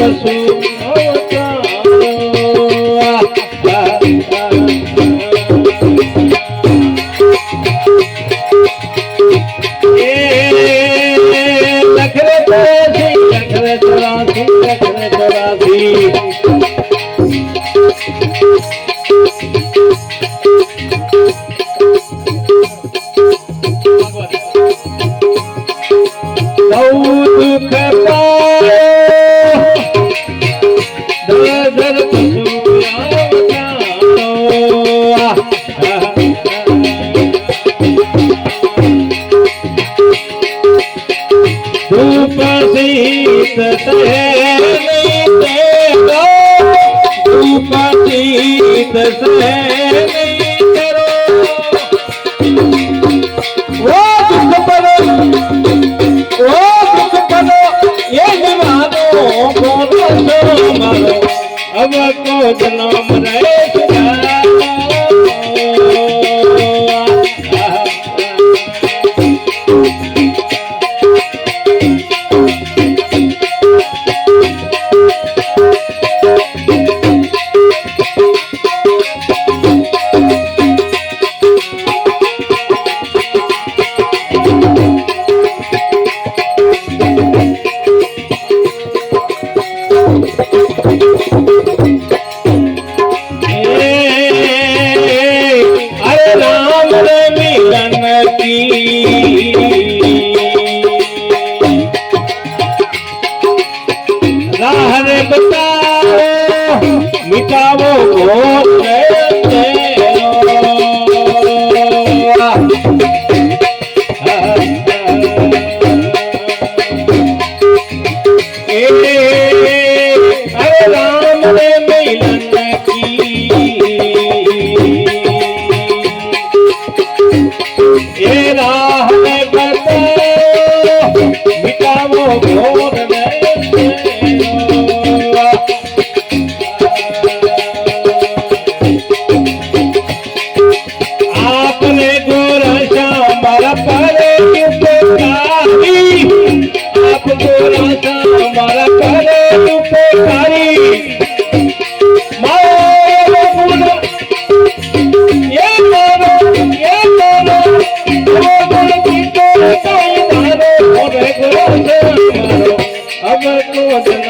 પશુ Tu patita sem করে vos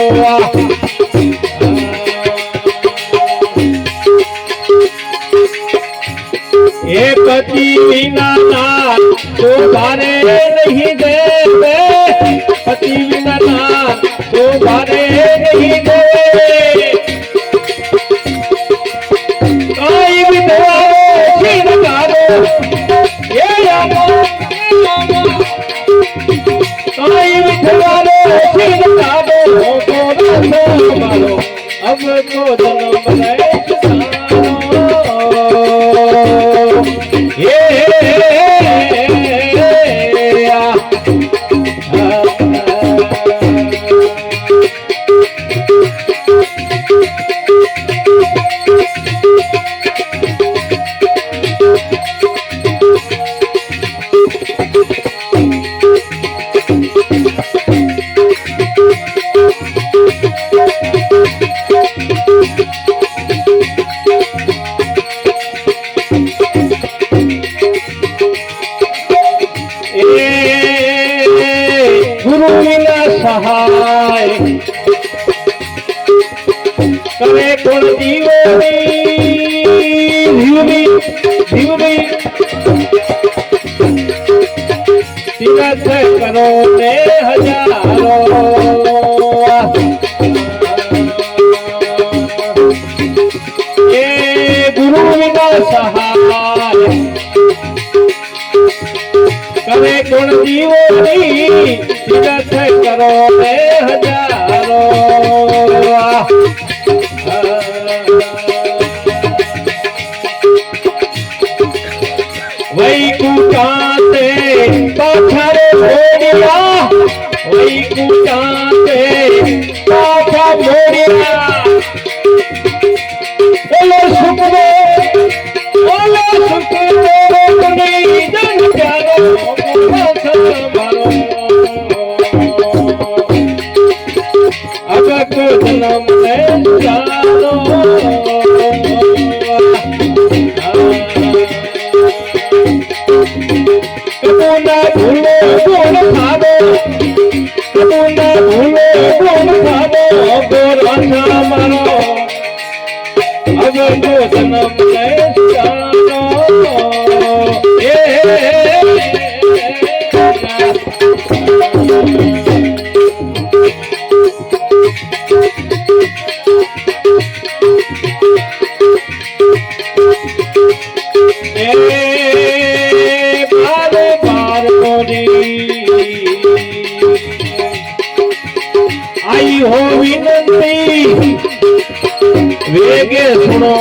एक बिना नाम तो बारे नहीं दे पति बिना नाम तो बारे नहीं दे आई विधवारो ये रामो आई विधवारो અબ તો જન્મ કોણ જીવની જીવની જીવની તીરથ કરો ને હજારો. એ ગુરુ વિના સહાય. કરે ગુણ જીવોની તીરથ કરો ને वैकुटाते पत्थर मोड़िया वैकुटाते पत्थर मोड़िया बोलो सुकमे बोलो सुकमे अपने जन प्यारो अगर कुछ नम है जा કબૂના હો વિનંતી વેગે સુનો